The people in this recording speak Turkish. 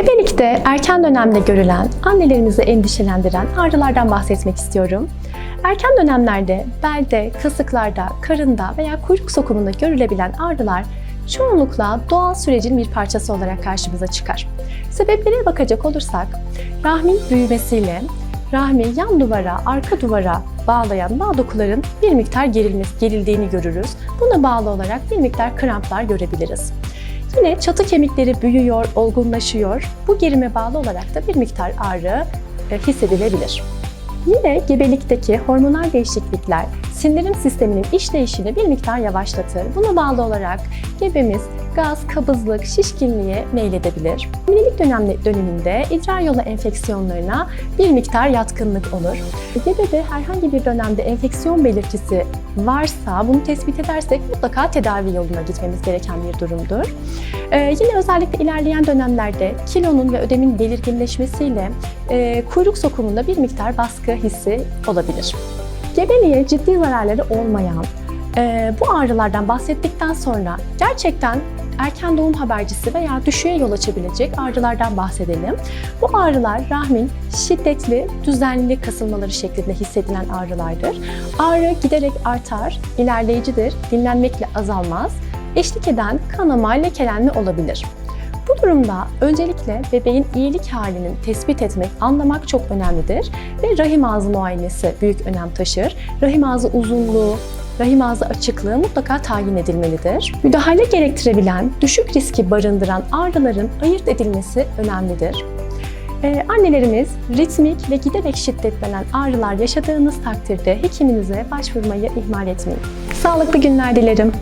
Gebelikte erken dönemde görülen, annelerimizi endişelendiren ağrılardan bahsetmek istiyorum. Erken dönemlerde belde, kasıklarda, karında veya kuyruk sokumunda görülebilen ağrılar çoğunlukla doğal sürecin bir parçası olarak karşımıza çıkar. Sebeplere bakacak olursak, rahmin büyümesiyle rahmi yan duvara, arka duvara bağlayan bağ dokuların bir miktar gerilmesi, gerildiğini görürüz. Buna bağlı olarak bir miktar kramplar görebiliriz. Yine çatı kemikleri büyüyor, olgunlaşıyor. Bu gerime bağlı olarak da bir miktar ağrı e, hissedilebilir. Yine gebelikteki hormonal değişiklikler sindirim sisteminin işleyişini bir miktar yavaşlatır. Buna bağlı olarak gebemiz gaz, kabızlık, şişkinliğe meyledebilir. Hamilelik dönem, döneminde idrar yolu enfeksiyonlarına bir miktar yatkınlık olur. Gebede herhangi bir dönemde enfeksiyon belirtisi varsa bunu tespit edersek mutlaka tedavi yoluna gitmemiz gereken bir durumdur. Ee, yine özellikle ilerleyen dönemlerde kilonun ve ödemin belirginleşmesiyle e, kuyruk sokumunda bir miktar baskı hissi olabilir. Gebeliğe ciddi zararları olmayan e, bu ağrılardan bahsettikten sonra gerçekten erken doğum habercisi veya düşüğe yol açabilecek ağrılardan bahsedelim. Bu ağrılar rahmin şiddetli, düzenli kasılmaları şeklinde hissedilen ağrılardır. Ağrı giderek artar, ilerleyicidir, dinlenmekle azalmaz, eşlik eden kanama, lekelenme olabilir. Durumda öncelikle bebeğin iyilik halinin tespit etmek, anlamak çok önemlidir ve rahim ağzı muayenesi büyük önem taşır. Rahim ağzı uzunluğu, rahim ağzı açıklığı mutlaka tayin edilmelidir. Müdahale gerektirebilen, düşük riski barındıran ağrıların ayırt edilmesi önemlidir. Ee, annelerimiz ritmik ve giderek şiddetlenen ağrılar yaşadığınız takdirde hekiminize başvurmayı ihmal etmeyin. Sağlıklı günler dilerim.